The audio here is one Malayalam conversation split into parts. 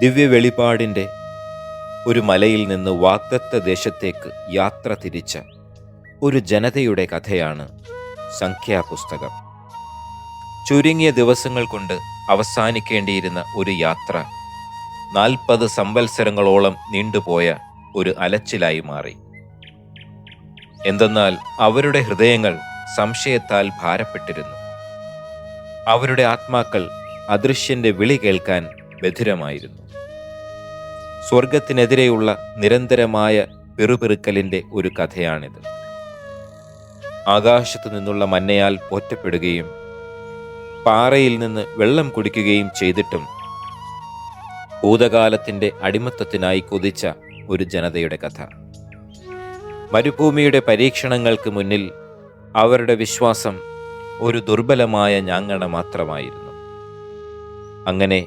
ദിവ്യ വെളിപാടിന്റെ ഒരു മലയിൽ നിന്ന് വാഗ്ദത്ത ദേശത്തേക്ക് യാത്ര തിരിച്ച ഒരു ജനതയുടെ കഥയാണ് സംഖ്യാപുസ്തകം. ചുരുങ്ങിയ ദിവസങ്ങൾ കൊണ്ട് അവസാനിക്കേണ്ടിയിരുന്ന ഒരു യാത്ര നാൽപ്പത് സംവത്സരങ്ങളോളം നീണ്ടുപോയ ഒരു അലച്ചിലായി മാറി. എന്തെന്നാൽ അവരുടെ ഹൃദയങ്ങൾ സംശയത്താൽ ഭാരപ്പെട്ടിരുന്നു. അവരുടെ ആത്മാക്കൾ അദൃശ്യന്റെ വിളി കേൾക്കാൻ ബധിരമായിരുന്നു. സ്വർഗത്തിനെതിരെയുള്ള നിരന്തരമായ പെറുപെറുക്കലിന്റെ ഒരു കഥയാണിത്. ആകാശത്തു നിന്നുള്ള മന്നയാൽ പോറ്റപ്പെടുകയും പാറയിൽ നിന്ന് വെള്ളം കുടിക്കുകയും ചെയ്തിട്ടും ഭൂതകാലത്തിന്റെ അടിമത്തത്തിനായി കൊതിച്ച ഒരു ജനതയുടെ കഥ. മരുഭൂമിയുടെ പരീക്ഷണങ്ങൾക്ക് മുന്നിൽ അവരുടെ വിശ്വാസം ഒരു ദുർബലമായ ഞാങ്ങണ മാത്രമായിരുന്നു. അങ്ങനെ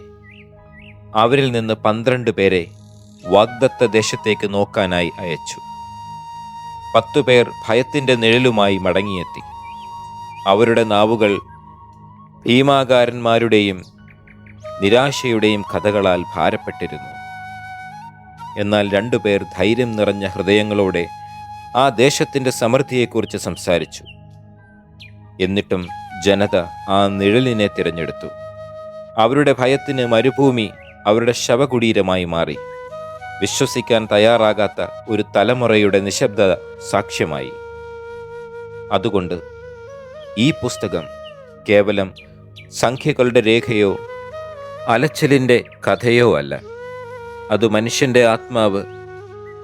അവരിൽ നിന്ന് പന്ത്രണ്ട് പേരെ വാഗ്ദത്ത ദേശത്തേക്ക് നോക്കാനായി അയച്ചു. പത്തുപേർ ഭയത്തിന്റെ നിഴലുമായി മടങ്ങിയെത്തി. അവരുടെ നാവുകൾ ഭീമാകാരന്മാരുടെയും നിരാശയുടെയും കഥകളാൽ ഭാരപ്പെട്ടിരുന്നു. എന്നാൽ രണ്ടുപേർ ധൈര്യം നിറഞ്ഞ ഹൃദയങ്ങളോടെ ആ ദേശത്തിന്റെ സമൃദ്ധിയെക്കുറിച്ച് സംസാരിച്ചു. എന്നിട്ടും ജനത ആ നിഴലിനെ തിരഞ്ഞെടുത്തു. അവരുടെ ഭയത്തിന് മരുഭൂമി അവരുടെ ശവകുടീരമായി മാറി. വിശ്വസിക്കാൻ തയ്യാറാകാത്ത ഒരു തലമുറയുടെ നിശബ്ദത സാക്ഷ്യമായി. അതുകൊണ്ട് ഈ പുസ്തകം കേവലം സംഖ്യകളുടെ രേഖയോ അലച്ചിലിന്റെ കഥയോ അല്ല. അത് മനുഷ്യന്റെ ആത്മാവ്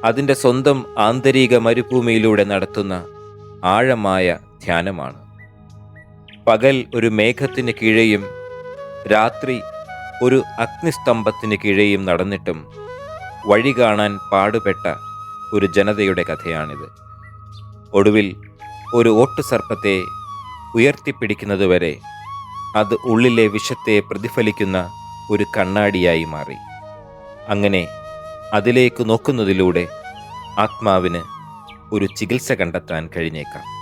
അതിന്റെ സ്വന്തം ആന്തരിക മരുഭൂമിയിലൂടെ നടത്തുന്ന ആഴമായ ധ്യാനമാണ്. പകൽ ഒരു മേഘത്തിന് കീഴെയും രാത്രി ഒരു അഗ്നിസ്തംഭത്തിന് കീഴെയും നടന്നിട്ടും വഴി കാണാൻ പാടുപെട്ട ഒരു ജനതയുടെ കഥയാണിത്. ഒടുവിൽ ഒരു ഓട്ടുസർപ്പത്തെ ഉയർത്തിപ്പിടിക്കുന്നതുവരെ അത് ഉള്ളിലെ വിഷത്തെ പ്രതിഫലിക്കുന്ന ഒരു കണ്ണാടിയായി മാറി. അങ്ങനെ അതിലേക്ക് നോക്കുന്നതിലൂടെ ആത്മാവിന് ഒരു ചികിത്സ കണ്ടെത്താൻ കഴിഞ്ഞേക്കാം.